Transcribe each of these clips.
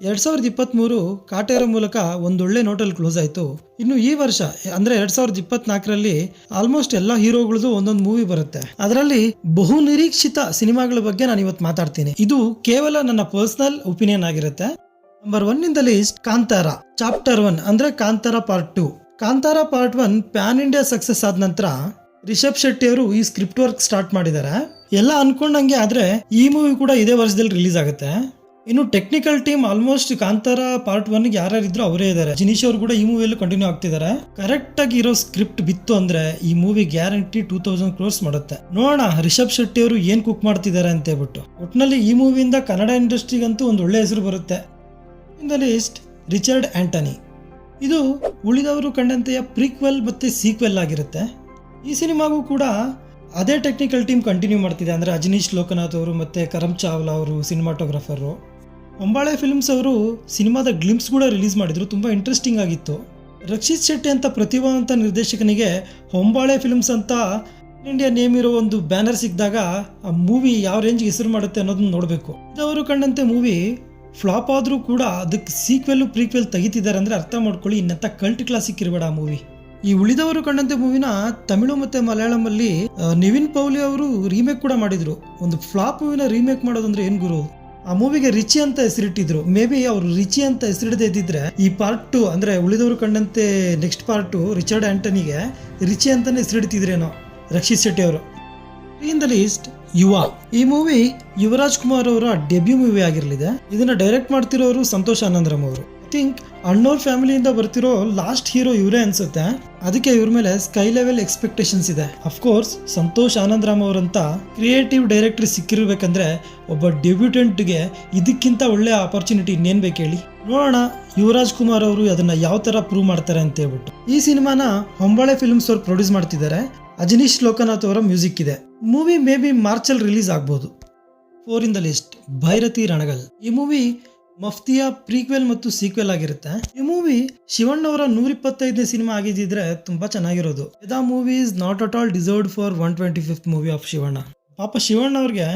ಎರಡ್ ಸಾವಿರದ ಇಪ್ಪತ್ತ್ಮೂರು ಕಾಟೇರ ಮೂಲಕ ಒಂದೊಳ್ಳೆ ನೋಟಲ್ಲಿ ಕ್ಲೋಸ್ ಆಯಿತು. ಇನ್ನು ಈ ವರ್ಷ, ಅಂದ್ರೆ ಎರಡ್ ಸಾವಿರದ ಇಪ್ಪತ್ನಾಲ್ಕರಲ್ಲಿ ಆಲ್ಮೋಸ್ಟ್ ಎಲ್ಲ ಹೀರೋಗಳದ್ದು ಒಂದೊಂದು ಮೂವಿ ಬರುತ್ತೆ. ಅದರಲ್ಲಿ ಬಹು ನಿರೀಕ್ಷಿತ ಸಿನಿಮಾಗಳ ಬಗ್ಗೆ ನಾನು ಇವತ್ತು ಮಾತಾಡ್ತೀನಿ. ಇದು ಕೇವಲ ನನ್ನ ಪರ್ಸನಲ್ ಒಪಿನಿಯನ್ ಆಗಿರುತ್ತೆ. Number one in the list Kantara. Chapter one ಅಂದ್ರೆ Kantara part two Kantara part one pan India success ಆದ ನಂತರ ರಿಷಬ್ ಶೆಟ್ಟಿ ಅವರು ಈ ಸ್ಕ್ರಿಪ್ಟ್ ವರ್ಕ್ ಸ್ಟಾರ್ಟ್ ಮಾಡಿದ್ದಾರೆ ಎಲ್ಲ ಅನ್ಕೊಂಡಂಗೆ ಆದ್ರೆ ಈ ಮೂವಿ ಕೂಡ ಇದೇ ವರ್ಷದಲ್ಲಿ ರಿಲೀಸ್ ಆಗುತ್ತೆ. ಇನ್ನು technical team almost Kantara part one ಯಾರ್ಯಾರಿದ್ರು ಅವರೇ ಇದ್ದಾರೆ ಜಿನೀಶ್ ಅವರು ಕೂಡ ಈ ಮೂವಿಯಲ್ಲಿ ಕಂಟಿನ್ಯೂ ಆಗ್ತಿದ್ದಾರೆ ಕರೆಕ್ಟ್ ಆಗಿ ಇರೋ ಸ್ಕ್ರಿಪ್ಟ್ ಬಿತ್ತು ಅಂದ್ರೆ ಈ movie guarantee two thousand crores ಮಾಡುತ್ತೆ. ನೋಡೋಣ, ರಿಷಬ್ ಶೆಟ್ಟಿ ಅವರು ಏನ್ ಕುಕ್ ಮಾಡ್ತಿದ್ದಾರೆ ಅಂತ ಹೇಳ್ಬಿಟ್ಟು. ಒಟ್ನಲ್ಲಿ ಈ ಮೂವಿಯಿಂದ ಕನ್ನಡ ಇಂಡಸ್ಟ್ರಿಗಂತೂ ಒಂದು ಒಳ್ಳೆ ಹೆಸರು ಬರುತ್ತೆ. In the list Richard Anthony ಇದು ಉಳಿದವರು ಕಂಡಂತೆಯ ಪ್ರೀಕ್ವೆಲ್ ಮತ್ತೆ ಸೀಕ್ವೆಲ್ ಆಗಿರುತ್ತೆ. ಈ ಸಿನಿಮಾಗೂ ಕೂಡ ಅದೇ ಟೆಕ್ನಿಕಲ್ ಟೀಮ್ ಕಂಟಿನ್ಯೂ ಮಾಡ್ತಿದೆ ಅಂದರೆ ಅಜನೀಶ್ ಲೋಕನಾಥ್ ಅವರು ಮತ್ತು ಕರಮ್ ಚಾವ್ಲಾ ಅವರು ಸಿನಿಮಾಟೋಗ್ರಫರು ಹೊಂಬಾಳೆ ಫಿಲ್ಮ್ಸ್ ಅವರು ಸಿನಿಮಾದ ಗ್ಲಿಮ್ಸ್ ಕೂಡ ರಿಲೀಸ್ ಮಾಡಿದ್ರು. ತುಂಬ ಇಂಟ್ರೆಸ್ಟಿಂಗ್ ಆಗಿತ್ತು. ರಕ್ಷಿತ್ ಶೆಟ್ಟಿ ಅಂತ ಪ್ರತಿಭಾವಂತ ನಿರ್ದೇಶಕನಿಗೆ ಹೊಂಬಾಳೆ ಫಿಲ್ಮ್ಸ್ ಅಂತ ಇಂಡಿಯಾ ನೇಮ್ ಇರೋ ಒಂದು ಬ್ಯಾನರ್ ಸಿಕ್ಕಿದಾಗ ಆ ಮೂವಿ ಯಾವ ರೇಂಜ್ಗೆ ಹೆಸರು ಮಾಡುತ್ತೆ ಅನ್ನೋದನ್ನ ನೋಡಬೇಕು. ಇದವರು ಕಂಡಂತೆ ಮೂವಿ ಫ್ಲಾಪ್ ಆದರೂ ಕೂಡ ಅದಕ್ಕೆ ಸೀಕ್ವೆಲ್ ಪ್ರೀಕ್ವೆಲ್ ತೆಗಿತಿದ್ದಾರೆ ಅಂದರೆ ಅರ್ಥ ಮಾಡ್ಕೊಳ್ಳಿ, ಇನ್ನೆಂತ ಕಲ್ಟ್ ಕ್ಲಾಸಿಕ್ ಇರಬೇಡ ಆ ಮೂವಿ ಈ ಉಳಿದವರು ಕಂಡಂತೆ ಮೂವಿನ ತಮಿಳು ಮತ್ತೆ ಮಲಯಾಳಮಲ್ಲಿ ನಿವಿನ್ ಪೌಲಿ ಅವರು ರೀಮೇಕ್ ಕೂಡ ಮಾಡಿದ್ರು. ಒಂದು ಫ್ಲಾಪ್ ಮೂವಿನ ರೀಮೇಕ್ ಮಾಡೋದಂದ್ರೆ ಏನ್ ಗುರು? ಆ ಮೂವಿಗೆ ರಿಚಿ ಅಂತ ಹೆಸರಿಟ್ಟಿದ್ರು. ಮೇ ಬಿ ಅವರು ರಿಚಿ ಅಂತ ಹೆಸರಿಡದೇ ಇದ್ದಿದ್ರೆ ಈ ಪಾರ್ಟ್ ಟು ಅಂದ್ರೆ ಉಳಿದವರು ಕಂಡಂತೆ ನೆಕ್ಸ್ಟ್ ಪಾರ್ಟ್ ರಿಚರ್ಡ್ ಆಂಟನಿಗೆ ರಿಚಿ ಅಂತಾನೆ ಹೆಸರಿಡ್ತಿದ್ರೇನೋ, ರಕ್ಷಿತ್ ಶೆಟ್ಟಿ ಅವರು. ಇನ್ ದ ಲೀಸ್ಟ್ ಯುವ. ಈ ಮೂವಿ ಯುವರಾಜ್ ಕುಮಾರ್ ಅವರ ಡೆಬ್ಯೂ ಮೂವಿ ಆಗಿರಲಿದೆ. ಇದನ್ನ ಡೈರೆಕ್ಟ್ ಮಾಡ್ತಿರೋರು ಸಂತೋಷ್ ಆನಂದರಂ ಅವರು. ಥಿಂಕ್ ಅಣ್ಣೋರ್ ಫ್ಯಾಮಿಲಿಯಿಂದ ಬರ್ತಿರೋ ಲಾಸ್ಟ್ ಹೀರೋ ಇವರೇ ಅನ್ಸುತ್ತೆ. ಅದಕ್ಕೆ ಇವ್ರ ಮೇಲೆ ಸ್ಕೈ ಲೆವೆಲ್ ಎಕ್ಸ್ಪೆಕ್ಟೇಷನ್ಸ್ ಇದೆ. ಅಫ್ಕೋರ್ಸ್ ಸಂತೋಷ್ ಆನಂದರಾಮ್ ಅವರಂತ ಕ್ರಿಯೇಟಿವ್ ಡೈರೆಕ್ಟರ್ ಸಿಕ್ಕಿರ್ಬೇಕಂದ್ರೆ ಒಬ್ಬ ಡೆಬ್ಯೂಟೆಂಟ್ಗೆ ಇದಕ್ಕಿಂತ ಒಳ್ಳೆ ಆಪರ್ಚುನಿಟಿ ಇನ್ನೇನು ಬೇಕು ಹೇಳಿ? ನೋಡೋಣ, ಯುವರಾಜ್ ಕುಮಾರ್ ಅವರು ಅದನ್ನ ಯಾವ ತರ ಪ್ರೂವ್ ಮಾಡ್ತಾರೆ ಅಂತ ಹೇಳ್ಬಿಟ್ಟು. ಈ ಸಿನಿಮಾನ ಹೊಂಬಳೆ ಫಿಲ್ಮ್ಸ್ ಅವ್ರು ಪ್ರೊಡ್ಯೂಸ್ ಮಾಡ್ತಿದ್ದಾರೆ. ಅಜನೀಶ್ ಲೋಕನಾಥ್ ಅವರ ಮ್ಯೂಸಿಕ್ ಇದೆ. ಮೂವಿ ಮೇ ಬಿ ಮಾರ್ಚಲ್ಲಿ ರಿಲೀಸ್ ಆಗ್ಬೋದು. Four in the list Bhairathi Ranagal. ಈ ಮೂವಿ ಮಫ್ತಿಯ ಪ್ರೀಕ್ವೆಲ್ ಮತ್ತು ಸೀಕ್ವೆಲ್ ಆಗಿರುತ್ತೆ. ಈ ಮೂವಿ ಶಿವಣ್ಣ ಅವರ ನೂರ ಇಪ್ಪತ್ತೈದನೇ ಸಿನಿಮಾ ಆಗಿದ್ದಿದ್ರೆ ತುಂಬಾ ಚೆನ್ನಾಗಿರೋದು. The movie is not at all deserved for one twenty fifth movie of Shivanna. ಪಾಪ ಶಿವಣ್ಣ ಅವ್ರಿಗೆ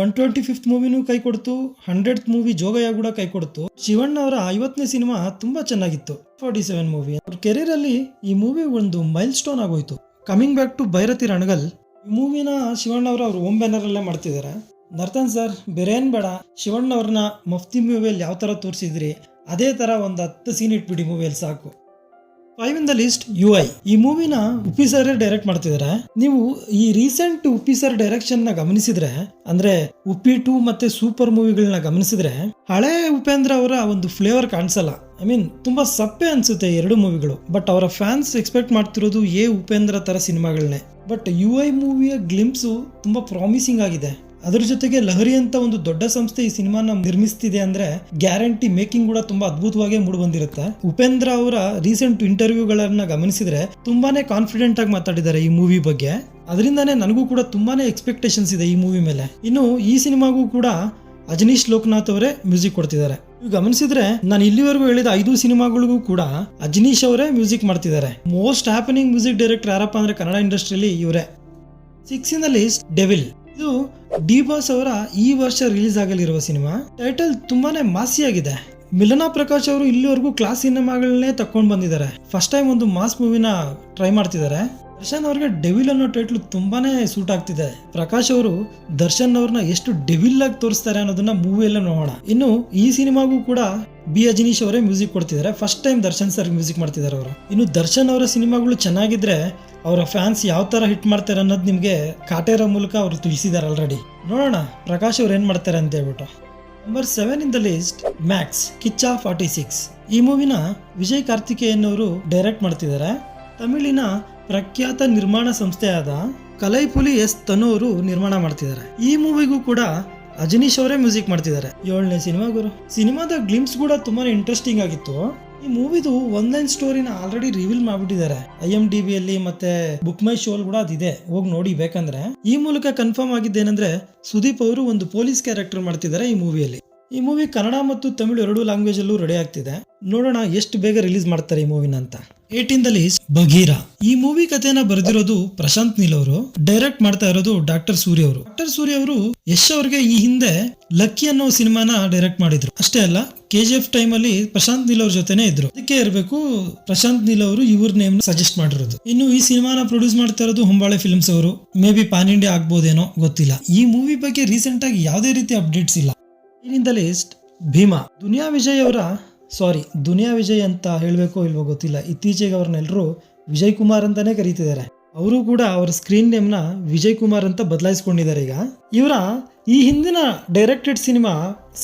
ಒನ್ ಟ್ವೆಂಟಿ ಫಿಫ್ತ್ ಮೂವಿನೂ ಕೈ ಕೊಡ್ತು ಹಂಡ್ರೆಡ್ ಮೂವಿ ಜೋಗಯ್ಯ ಕೂಡ ಕೈ ಕೊಡ್ತು. ಶಿವಣ್ಣ ಅವರ ಐವತ್ತನೇ ಸಿನಿಮಾ ತುಂಬಾ ಚೆನ್ನಾಗಿತ್ತು. ಫಾರ್ಟಿ ಸೆವೆನ್ ಮೂವಿ ಅವ್ರ ಕೆರಿಯರ್ ಅಲ್ಲಿ ಈ ಮೂವಿ ಒಂದು ಮೈಲ್ ಸ್ಟೋನ್ ಆಗೋಯ್ತು. Coming back to Bhairathi Ranagal ಈ ಮೂವಿನ ಶಿವಣ್ಣ ಅವರು ಓಮ್ ಬ್ಯಾನರ್ ಅಲ್ಲೇ ಮಾಡ್ತಿದ್ದಾರೆ. ನರ್ತನ್ ಸರ್ ಬೇರೆ ಏನ್ ಬೇಡ. ಶಿವಣ್ಣ ಅವ್ರನ್ನ ಮಫ್ತಿ ಮೂವಿಯಲ್ಲಿ ಯಾವ ತರ ತೋರಿಸಿದ್ರಿ? ಅದೇ ತರ ಒಂದು ಹತ್ತು ಸೀನ್ ಇಟ್ಬಿಡಿ ಮೂವಿಯಲ್ಲಿ ಸಾಕು. Five in the list U I ಈ ಮೂವಿನ ಉಪ್ಪಿ ಸರ್ ಡೈರೆಕ್ಟ್ ಮಾಡ್ತಿದ್ದಾರೆ ನೀವು ಈ ರೀಸೆಂಟ್ ಉಪ್ಪಿ ಸರ್ ಡೈರೆಕ್ಷನ್ ಗಮನಿಸಿದ್ರೆ, ಅಂದ್ರೆ ಉಪ್ಪಿ ಟೂ ಮತ್ತೆ ಸೂಪರ್ ಮೂವಿಗಳನ್ನ ಗಮನಿಸಿದ್ರೆ, ಹಳೆ ಉಪೇಂದ್ರ ಅವರ ಒಂದು ಫ್ಲೇವರ್ ಕಾಣಿಸಲ್ಲ. ಐ ಮೀನ್ ತುಂಬಾ ಸಪ್ಪೆ ಅನ್ಸುತ್ತೆ ಎರಡು ಮೂವಿಗಳು ಬಟ್ ಅವರ ಫ್ಯಾನ್ಸ್ ಎಕ್ಸ್ಪೆಕ್ಟ್ ಮಾಡ್ತಿರೋದು ಎ ಉಪೇಂದ್ರ ತರ ಸಿನಿಮಾಗಳನ್ನೇ ಬಟ್ ಯು ಐ ಮೂವಿಯ ಗ್ಲಿಮ್ಸು ತುಂಬಾ ಪ್ರಾಮಿಸಿಂಗ್ ಆಗಿದೆ. ಅದ್ರ ಜೊತೆಗೆ ಲಹರಿ ಅಂತ ಒಂದು ದೊಡ್ಡ ಸಂಸ್ಥೆ ಈ ಸಿನಿಮಾನ ನಿರ್ಮಿಸ್ತಿದೆ ಅಂದ್ರೆ ಗ್ಯಾರಂಟಿ ಮೇಕಿಂಗ್ ಕೂಡ ತುಂಬಾ ಅದ್ಭುತವಾಗಿ ಮೂಡಿ ಬಂದಿರುತ್ತೆ. ಉಪೇಂದ್ರ ಅವರ ರೀಸೆಂಟ್ ಇಂಟರ್ವ್ಯೂಗಳನ್ನ ಗಮನಿಸಿದ್ರೆ ತುಂಬಾನೇ ಕಾನ್ಫಿಡೆಂಟ್ ಆಗಿ ಮಾತಾಡಿದ್ದಾರೆ ಈ ಮೂವಿ ಬಗ್ಗೆ. ಅದರಿಂದಾನೇ ನನಗೂ ಕೂಡ ತುಂಬಾನೇ ಎಕ್ಸ್ಪೆಕ್ಟೇಷನ್ಸ್ ಇದೆ ಈ ಮೂವಿ ಮೇಲೆ. ಇನ್ನು ಈ ಸಿನಿಮಾಗೂ ಕೂಡ ಅಜನೀಶ್ ಲೋಕನಾಥ್ ಅವರೇ ಮ್ಯೂಸಿಕ್ ಕೊಡ್ತಿದ್ದಾರೆ. ನೀವು ಗಮನಿಸಿದ್ರೆ ನಾನು ಇಲ್ಲಿವರೆಗೂ ಹೇಳಿದ ಐದು ಸಿನಿಮಾಗಳಿಗೂ ಕೂಡ ಅಜನೀಶ್ ಅವರೇ ಮ್ಯೂಸಿಕ್ ಮಾಡ್ತಿದ್ದಾರೆ. ಮೋಸ್ಟ್ ಹ್ಯಾಪನಿಂಗ್ ಮ್ಯೂಸಿಕ್ ಡೈರೆಕ್ಟರ್ ಯಾರಪ್ಪ ಅಂದ್ರೆ ಕನ್ನಡ ಇಂಡಸ್ಟ್ರಿಯಲ್ಲಿ ಇವರೇ. Six in the list devil ಇದು ಡಿ ಬಾಸ್ ಅವರ ಈ ವರ್ಷ ರಿಲೀಸ್ ಆಗಲಿರುವ ಸಿನಿಮಾ ಟೈಟಲ್ ತುಂಬಾನೇ ಮಾಸಿಯಾಗಿದೆ ಮಿಲನಾ ಪ್ರಕಾಶ್ ಅವರು ಇಲ್ಲಿವರೆಗೂ ಕ್ಲಾಸ್ ಸಿನಿಮಾಗಳನ್ನೇ ತಕೊಂಡು ಬಂದಿದ್ದಾರೆ. ಫಸ್ಟ್ ಟೈಮ್ ಒಂದು ಮಾಸ್ ಮೂವಿನ ಟ್ರೈ ಮಾಡ್ತಿದ್ದಾರೆ. ದರ್ಶನ್ ಅವ್ರಿಗೆ ಡೆವಿಲ್ ಅನ್ನೋ ಟೈಟ್ಲ್ ತುಂಬಾನೇ ಸೂಟ್ ಆಗ್ತಿದೆ. ಪ್ರಕಾಶ್ ಅವರು ದರ್ಶನ್ ಅವ್ರನ್ನ ಎಷ್ಟು ಡೆವಿಲ್ ಆಗಿ ತೋರಿಸ್ತಾರೆ ಅನ್ನೋದನ್ನ ಮೂವಿಯಲ್ಲೇ ನೋಡೋಣ. ಇನ್ನು ಈ ಸಿನಿಮಾಗೂ ಕೂಡ ಬಿ ಅಜನೀಶ್ ಅವರೇ ಮ್ಯೂಸಿಕ್ ಕೊಡ್ತಿದ್ದಾರೆ. First time Darshan sir music ಮಾಡ್ತಿದ್ದಾರೆ ಅವರು. ಇನ್ನು ದರ್ಶನ್ ಅವರ ಸಿನಿಮಾಗಳು ಚೆನ್ನಾಗಿದ್ರೆ ಅವರ ಫ್ಯಾನ್ಸ್ ಯಾವ ತರ ಹಿಟ್ ಮಾಡ್ತಾರೆ ಅನ್ನೋದು ನಿಮಗೆ ಕಾಟೇರ ಮೂಲಕ ಅವರು ತಿಳಿಸಿದ್ದಾರೆ ಆಲ್ರೆಡಿ ನೋಡೋಣ, ಪ್ರಕಾಶ್ ಅವ್ರು ಏನ್ ಮಾಡ್ತಾರೆ ಅಂತ ಹೇಳ್ಬಿಟ್ಟು. Number seven in the list Max Kichcha forty six ಈ ಮೂವಿನ ವಿಜಯ್ ಕಾರ್ತಿಕೇಯನ್ ಅವರು ಡೈರೆಕ್ಟ್ ಮಾಡ್ತಿದ್ದಾರೆ ತಮಿಳಿನ ಪ್ರಖ್ಯಾತ ನಿರ್ಮಾಣ ಸಂಸ್ಥೆಯಾದ ಕಲೈಪುಲಿ ಎಸ್ ತನು ಅವರು ನಿರ್ಮಾಣ ಮಾಡ್ತಿದ್ದಾರೆ ಈ ಮೂವಿಗೂ ಕೂಡ ಅಜನೀಶ್ ಅವರೇ ಮ್ಯೂಸಿಕ್ ಮಾಡ್ತಿದ್ದಾರೆ ಏಳನೇ ಸಿನಿಮಾ ಗುರು. ಸಿನಿಮಾದ ಗ್ಲಿಮ್ಸ್ ಕೂಡ ತುಂಬಾನೇ ಇಂಟ್ರೆಸ್ಟಿಂಗ್ ಆಗಿತ್ತು. ಈ ಮೂವಿದು ಒನ್ಲೈನ್ ಸ್ಟೋರಿನ ಆಲ್ರೆಡಿ ರಿವೀಲ್ ಮಾಡ್ಬಿಟ್ಟಿದ್ದಾರೆ. ಐ ಎಂ ಡಿ ಅಲ್ಲಿ ಮತ್ತೆ ಬುಕ್ ಮೈ ಶೋಲ್ ಕೂಡ ಅದಿದೆ. ಹೋಗಿ ನೋಡಿ ಬೇಕಂದ್ರೆ. ಈ ಮೂಲಕ ಕನ್ಫರ್ಮ್ ಆಗಿದ್ದೇನೆಂದ್ರೆ ಸುದೀಪ್ ಅವರು ಒಂದು ಪೊಲೀಸ್ ಕ್ಯಾರೆಕ್ಟರ್ ಮಾಡ್ತಿದ್ದಾರೆ ಈ ಮೂವಿಯಲ್ಲಿ ಈ ಮೂವಿ ಕನ್ನಡ ಮತ್ತು ತಮಿಳು ಎರಡೂ ಲ್ಯಾಂಗ್ವೇಜ್ ಅಲ್ಲೂ ರೆಡಿ ಆಗ್ತಿದೆ. ನೋಡೋಣ ಎಷ್ಟು ಬೇಗ ರಿಲೀಸ್ ಮಾಡ್ತಾರೆ ಈ ಮೂವಿನ ಅಂತ. ಏಟೀನ್ ದಲ್ಲಿ ಬಗೀರಾ ಈ ಮೂವಿ ಕಥೆನ ಬರೆದಿರೋದು ಪ್ರಶಾಂತ್ ನೀಲ್ ಅವರು. ಡೈರೆಕ್ಟ್ ಮಾಡ್ತಾ ಇರೋದು ಡಾಕ್ಟರ್ ಸೂರ್ಯ ಅವರು. ಡಾಕ್ಟರ್ ಸೂರ್ಯ ಅವರು ಯಶ್ ಅವ್ರಿಗೆ ಈ ಹಿಂದೆ ಲಕ್ಕಿ ಅನ್ನೋ ಸಿನಿಮಾನ ಡೈರೆಕ್ಟ್ ಮಾಡಿದ್ರು. ಅಷ್ಟೇ ಅಲ್ಲ ಕೆ ಜಿ ಎಫ್ ಟೈಮ್ ಅಲ್ಲಿ ಪ್ರಶಾಂತ್ ನೀಲ್ ಅವ್ರ ಜೊತೆನೆ ಇದ್ರು. ಅದಕ್ಕೆ ಇರಬೇಕು, ಪ್ರಶಾಂತ್ ನೀಲ್ ಅವರು ಇವ್ರ ನೇಮ್ ಸಜೆಸ್ಟ್ ಮಾಡಿರೋದು. ಇನ್ನು ಈ ಸಿನಿಮಾನ ಪ್ರೊಡ್ಯೂಸ್ ಮಾಡ್ತಾ ಇರೋದು ಹೊಂಬಾಳೆ ಫಿಲ್ಮ್ಸ್ ಅವರು. ಮೇ ಬಿ ಪಾನ್ ಇಂಡಿಯಾ ಆಗ್ಬೋದೇನೋ ಗೊತ್ತಿಲ್ಲ. ಈ ಮೂವಿ ಬಗ್ಗೆ ರೀಸೆಂಟ್ ಆಗಿ ಯಾವುದೇ ರೀತಿ ಅಪ್ಡೇಟ್ಸ್ ಇಲ್ಲ. In the list Bhima. Duniya Vijay ಅವರ ಸಾರಿ ದುನಿಯಾ ವಿಜಯ್ ಅಂತ ಹೇಳಬೇಕು ಇಲ್ವೋ ಗೊತ್ತಿಲ್ಲ. ಇತ್ತೀಚೆಗೆ ಅವ್ರನ್ನೆಲ್ಲರೂ ವಿಜಯ್ ಕುಮಾರ್ ಅಂತಾನೆ ಕರೀತಿದ್ದಾರೆ. ಅವರು ಕೂಡ ಅವರ ಸ್ಕ್ರೀನ್ ನೇಮ್ನ ವಿಜಯ್ ಕುಮಾರ್ ಅಂತ ಬದಲಾಯಿಸ್ಕೊಂಡಿದ್ದಾರೆ ಈಗ. ಇವರ ಈ ಹಿಂದಿನ ಡೈರೆಕ್ಟೆಡ್ ಸಿನಿಮಾ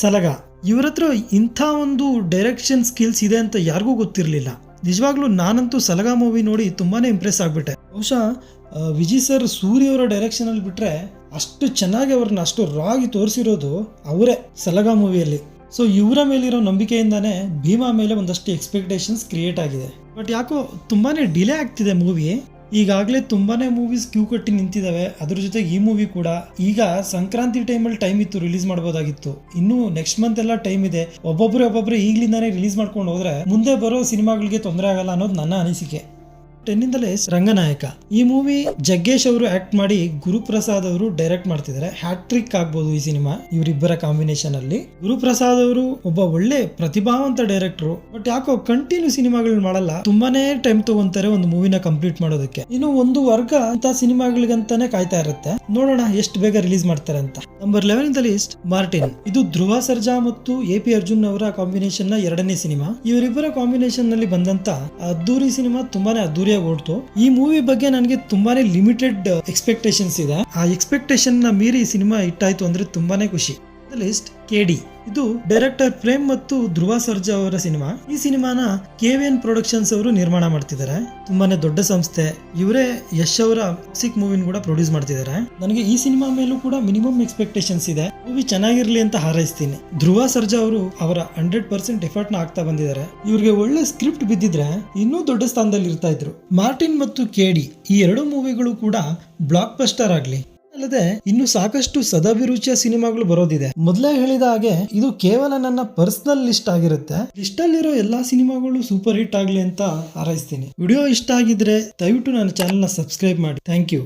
ಸಲಗ, ಇವ್ರ ಹತ್ರ ಇಂಥ ಒಂದು ಡೈರೆಕ್ಷನ್ ಸ್ಕಿಲ್ಸ್ ಇದೆ ಅಂತ ಯಾರಿಗೂ ಗೊತ್ತಿರಲಿಲ್ಲ. ನಿಜವಾಗ್ಲೂ ನಾನಂತೂ ಸಲಗ ಮೂವಿ ನೋಡಿ ತುಂಬಾನೇ ಇಂಪ್ರೆಸ್ ಆಗ್ಬಿಟ್ಟೆ. ಬಹುಶಃ ವಿಜಯ್ ಸರ್ ಸೂರ್ಯ ಅವರ ಡೈರೆಕ್ಷನ್ ಅಲ್ಲಿ ಬಿಟ್ರೆ ಅಷ್ಟು ಚೆನ್ನಾಗಿ ಅವ್ರನ್ನ ಅಷ್ಟು ರಾಗಿ ತೋರಿಸಿರೋದು ಅವರೇ ಸಲಗ ಮೂವಿಯಲ್ಲಿ ಸೊ ಇವರ ಮೇಲಿರೋ ನಂಬಿಕೆಯಿಂದಾನೇ ಭೀಮಾ ಮೇಲೆ ಒಂದಷ್ಟು ಎಕ್ಸ್ಪೆಕ್ಟೇಷನ್ಸ್ ಕ್ರಿಯೇಟ್ ಆಗಿದೆ. ಬಟ್ ಯಾಕೋ ತುಂಬಾನೇ ಡಿಲೇ ಆಗ್ತಿದೆ ಮೂವಿ ಈಗಾಗಲೇ ತುಂಬಾನೇ ಮೂವೀಸ್ ಕ್ಯೂ ಕಟ್ಟಿ ನಿಂತಿದ್ದಾವೆ ಅದ್ರ ಜೊತೆಗೆ ಈ ಮೂವಿ ಕೂಡ. ಈಗ ಸಂಕ್ರಾಂತಿ ಟೈಮಲ್ಲಿ ಟೈಮ್ ಇತ್ತು ರಿಲೀಸ್ ಮಾಡ್ಬೋದಾಗಿತ್ತು. ಇನ್ನು ನೆಕ್ಸ್ಟ್ ಮಂತ್ ಎಲ್ಲ ಟೈಮ್ ಇದೆ. ಒಬ್ಬೊಬ್ರು ಒಬ್ಬೊಬ್ರು ಈಗ್ಲಿಂದಾನೇ ರಿಲೀಸ್ ಮಾಡ್ಕೊಂಡು ಹೋದ್ರೆ ಮುಂದೆ ಬರೋ ಸಿನಿಮಾಗಳಿಗೆ ತೊಂದರೆ ಆಗಲ್ಲ ಅನ್ನೋದು ನನ್ನ ಅನಿಸಿಕೆ. ಟೆನ್ನಿಂದಲೇ ರಂಗನಾಯಕ. ಈ ಮೂವಿ ಜಗ್ಗೇಶ್ ಅವರು ಆಕ್ಟ್ ಮಾಡಿ ಗುರುಪ್ರಸಾದ್ ಅವರು ಡೈರೆಕ್ಟ್ ಮಾಡ್ತಿದ್ದಾರೆ. ಹ್ಯಾಟ್ರಿಕ್ ಆಗ್ಬೋದು ಈ ಸಿನಿಮಾ, ಇವರಿಬ್ಬರ ಕಾಂಬಿನೇಷನ್ ಅಲ್ಲಿ. ಗುರುಪ್ರಸಾದ್ ಅವರು ಒಬ್ಬ ಒಳ್ಳೆ ಪ್ರತಿಭಾವಂತ ಡೈರೆಕ್ಟರ್, ಬಟ್ ಯಾಕೋ ಕಂಟಿನ್ಯೂ ಸಿನಿಮಾಗಳು ಮಾಡಲ್ಲ, ತುಂಬಾನೇ ಟೈಮ್ ತಗೊಂತಾರೆ ಒಂದು ಮೂವಿನ ಕಂಪ್ಲೀಟ್ ಮಾಡೋದಕ್ಕೆ. ಇನ್ನು ಒಂದು ವರ್ಗ ಅಂತ ಸಿನಿಮಾಗಳಿಗಂತಾನೆ ಕಾಯ್ತಾ ಇರುತ್ತೆ. ನೋಡೋಣ ಎಷ್ಟು ಬೇಗ ರಿಲೀಸ್ ಮಾಡ್ತಾರೆ ಅಂತ. Number eleven the list Martin ಇದು ಧ್ರುವ ಸರ್ಜಾ ಮತ್ತು ಎ ಪಿ ಅರ್ಜುನ್ ಅವರ ಕಾಂಬಿನೇಷನ್ನ ಎರಡನೇ ಸಿನಿಮಾ. ಇವರಿಬ್ಬರ ಕಾಂಬಿನೇಷನ್ನಲ್ಲಿ ಬಂದಂತ ಅದ್ದೂರಿ ಸಿನಿಮಾ ತುಂಬಾನೇ ಅದ್ದೂರಿಯಾಗಿ ಓಡ್ತು. ಈ ಮೂವಿ ಬಗ್ಗೆ ನನಗೆ ತುಂಬಾನೇ ಲಿಮಿಟೆಡ್ ಎಕ್ಸ್ಪೆಕ್ಟೇಷನ್ಸ್ ಇದೆ. ಆ ಎಕ್ಸ್ಪೆಕ್ಟೇಷನ್ನ ಮೀರಿ ಈ ಸಿನಿಮಾ ಆಯ್ತು ಅಂದ್ರೆ ತುಂಬಾನೇ ಖುಷಿ. ಲಿಸ್ಟ್ ಕೆಡಿ ಇದು ಡೈರೆಕ್ಟರ್ ಪ್ರೇಮ್ ಮತ್ತು ಧ್ರುವ ಸರ್ಜಾ ಅವರ ಸಿನಿಮಾ. ಈ ಸಿನಿಮಾನ ಕೆವಿಎನ್ ಪ್ರೊಡಕ್ಷನ್ಸ್ ಅವರು ನಿರ್ಮಾಣ ಮಾಡ್ತಿದ್ದಾರೆ. ತುಂಬಾನೇ ದೊಡ್ಡ ಸಂಸ್ಥೆ. ಇವರೇ ಯಶ್ ಅವರ ಸಿಕ್ ಮೂವಿನ ಕೂಡ ಪ್ರೊಡ್ಯೂಸ್ ಮಾಡ್ತಿದ್ದಾರೆ. ನನಗೆ ಈ ಸಿನಿಮಾ ಮೇಲೂ ಕೂಡ ಮಿನಿಮಮ್ ಎಕ್ಸ್ಪೆಕ್ಟೇಷನ್ಸ್ ಇದೆ. ಮೂವಿ ಚೆನ್ನಾಗಿರ್ಲಿ ಅಂತ ಹಾರೈಸ್ತೀನಿ. ಧ್ರುವ ಸರ್ಜಾ ಅವರು ಅವರ ಹಂಡ್ರೆಡ್ ಪರ್ಸೆಂಟ್ ಎಫರ್ಟ್ನ ಆಗ್ತಾ ಬಂದಿದ್ದಾರೆ. ಇವ್ರಿಗೆ ಒಳ್ಳೆ ಸ್ಕ್ರಿಪ್ಟ್ ಬಿದ್ದಿದ್ರೆ ಇನ್ನೂ ದೊಡ್ಡ ಸ್ಥಾನದಲ್ಲಿ ಇರ್ತಾ ಇದ್ರು. ಮಾರ್ಟಿನ್ ಮತ್ತು ಕೆಡಿ ಈ ಎರಡು ಮೂವಿಗಳು ಕೂಡ ಬ್ಲಾಕ್ ಬಸ್ಟರ್ ಆಗ್ಲಿ. ಅಲ್ಲದೆ ಇನ್ನು ಸಾಕಷ್ಟು ಸದಾಭಿರುಚಿಯ ಸಿನಿಮಾಗಳು ಬರೋದಿದೆ. ಮೊದಲೇ ಹೇಳಿದ ಹಾಗೆ ಇದು ಕೇವಲ ನನ್ನ ಪರ್ಸನಲ್ ಲಿಸ್ಟ್ ಆಗಿರುತ್ತೆ. ಲಿಸ್ಟ್ ಅಲ್ಲಿರೋ ಎಲ್ಲಾ ಸಿನಿಮಾಗಳು ಸೂಪರ್ ಹಿಟ್ ಆಗ್ಲಿ ಅಂತ ಹಾರೈಸ್ತೀನಿ. ವಿಡಿಯೋ ಇಷ್ಟ ಆಗಿದ್ರೆ ದಯವಿಟ್ಟು ನನ್ನ ಚಾನೆಲ್ನ ಸಬ್ಸ್ಕ್ರೈಬ್ ಮಾಡಿ. Thank you.